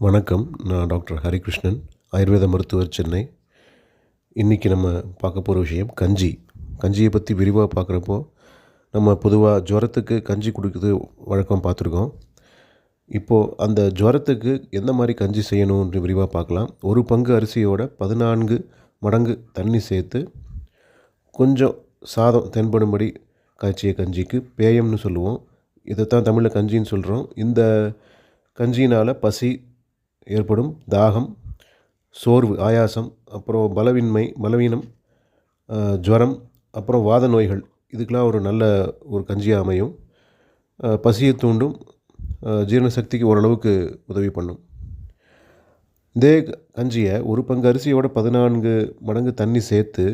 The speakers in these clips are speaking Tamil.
வணக்கம். நான் டாக்டர் ஹரிகிருஷ்ணன் ஆயுர்வேத மருத்துவர் சென்னை. இன்றைக்கி நம்ம பார்க்க போகிற விஷயம் கஞ்சி. கஞ்சியை பற்றி விரிவாக பார்க்குறப்போ நம்ம பொதுவாக ஜுரத்துக்கு கஞ்சி கொடுக்குறது வழக்கம் பார்த்துருக்கோம். இப்போது அந்த ஜுரத்துக்கு எந்த மாதிரி கஞ்சி செய்யணும்னு விரிவாக பார்க்கலாம். ஒரு பங்கு அரிசியோட பதினான்கு மடங்கு தண்ணி சேர்த்து கொஞ்சம் சாதம் தென்படும்படி காய்ச்சிய கஞ்சிக்கு பேயம்னு சொல்லுவோம். இதைத்தான் தமிழில் கஞ்சின்னு சொல்கிறோம் இந்த கஞ்சினால் பசி ஏற்படும் தாகம் சோர்வு ஆயாசம் அப்புறம் பலவின்மை பலவீனம் ஜுரம் அப்புறம் வாத நோய்கள். இதுக்கெலாம் ஒரு நல்ல ஒரு கஞ்சியாக அமையும். பசியை தூண்டும் ஜீரண சக்திக்கு ஓரளவுக்கு உதவி பண்ணும். இதே கஞ்சியை ஒரு பங்கு அரிசியோட பதினான்கு மடங்கு தண்ணி சேர்த்து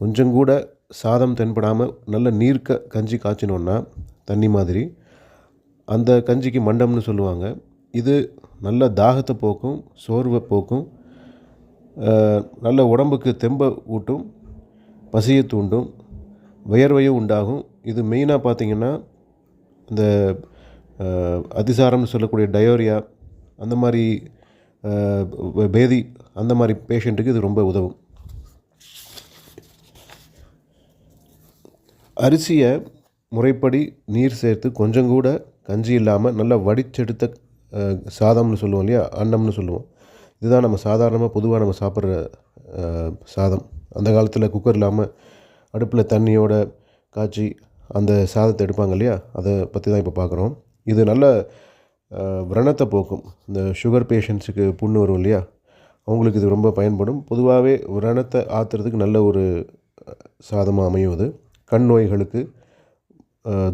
கொஞ்சம் கூட சாதம் தென்படாமல் நல்ல நீர்க்க கஞ்சி காய்ச்சினோன்னா தண்ணி மாதிரி அந்த கஞ்சிக்கு மண்டம்னு சொல்லுவாங்க. இது நல்ல தாகத்தை போக்கும் சோர்வை போக்கும் நல்ல உடம்புக்கு தெம்பை ஊட்டும் பசியை தூண்டும் வியர்வையும் உண்டாகும். இது மெயினாக பார்த்திங்கன்னா இந்த அதிசாரம்னு சொல்லக்கூடிய டயோரியா அந்த மாதிரி பேதி அந்த மாதிரி பேஷண்ட்டுக்கு இது ரொம்ப உதவும். அரிசியை முறைப்படி நீர் சேர்த்து கொஞ்சம் கூட கஞ்சி இல்லாமல் நல்லா வடிச்செடுத்த சாதம்னு சொல்லுவோம் இல்லையா? அன்னம்னு சொல்லுவோம். இதுதான் நம்ம சாதாரணமாக பொதுவாக நம்ம சாப்பிட்ற சாதம். அந்த காலத்தில் குக்கர் இல்லாமல் அடுப்பில் தண்ணியோட காய்ச்சி அந்த சாதத்தை எடுப்பாங்க இல்லையா? அதை பற்றி தான் இப்போ பார்க்குறோம் இது நல்ல விரணத்தை போக்கும். இந்த சுகர் பேஷண்ட்ஸுக்கு புண்ணு வரும் இல்லையா? அவங்களுக்கு இது ரொம்ப பயன்படும். பொதுவாகவே விரணத்தை ஆத்துறதுக்கு நல்ல ஒரு சாதமாக அமையும் அது. கண் நோய்களுக்கு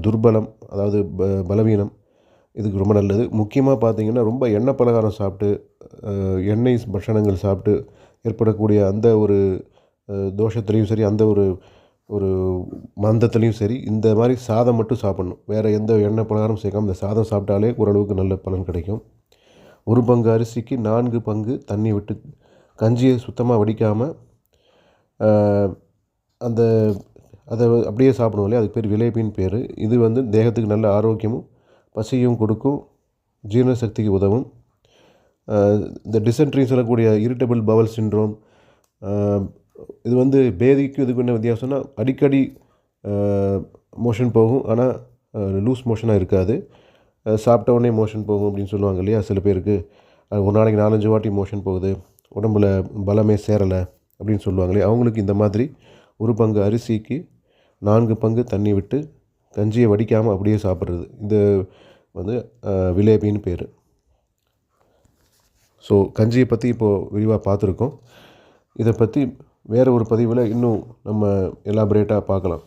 துர்பலம் அதாவது ப பலவீனம் இதுக்கு ரொம்ப நல்லது. முக்கியமாக பார்த்தீங்கன்னா ரொம்ப எண்ணெய் பலகாரம் சாப்பிட்டு எண்ணெய் பட்சணங்கள் சாப்பிட்டு ஏற்படக்கூடிய அந்த ஒரு தோஷத்துலேயும் சரி அந்த ஒரு ஒரு மந்தத்துலேயும் சரி இந்த மாதிரி சாதம் மட்டும் சாப்பிட்ணும். வேறு எந்த எண்ணெய் பலகாரம் சேர்க்காம இந்த சாதம் சாப்பிட்டாலே ஓரளவுக்கு நல்ல பலன் கிடைக்கும். ஒரு பங்கு அரிசிக்கு நான்கு பங்கு தண்ணி விட்டு கஞ்சியை சுத்தமாக வடிக்காமல் அந்த அதை அப்படியே சாப்பிடுவோம் இல்லையா? அதுக்கு பேர் விளைப்பின்னு பேர். இது வந்து தேகத்துக்கு நல்ல ஆரோக்கியமும் பசியும் கொடுக்கும் ஜீரண சக்திக்கு உதவும் இந்த டிசென்ட்ரி சொல்லக்கூடிய இரிட்டபிள் பவல் சின்ரோம் இது வந்து பேதிக்கும் இதுக்கு என்ன வித்தியாசம்னா அடிக்கடி மோஷன் போகும். ஆனால் லூஸ் மோஷனாக இருக்காது. சாப்பிட்ட உடனே மோஷன் போகும் அப்படின்னு சொல்லுவாங்க இல்லையா சில பேருக்கு. ஒரு நாளைக்கு நாலஞ்சு வாட்டி மோஷன் போகுது. உடம்புல பலமே சேரலை அப்படின்னு சொல்லுவாங்களே அவங்களுக்கு இந்த மாதிரி ஒரு பங்கு அரிசிக்கு நான்கு பங்கு தண்ணி விட்டு கஞ்சியை வடிக்காமல் அப்படியே சாப்பிட்றது. இது வந்து விலேபின்னு பேர். ஸோ கஞ்சியை பற்றி இப்போது விரிவாக பார்த்துருக்கோம் இதை பற்றி வேறு ஒரு பதிவில் இன்னும் நம்ம எலாபரேட்டாக பார்க்கலாம்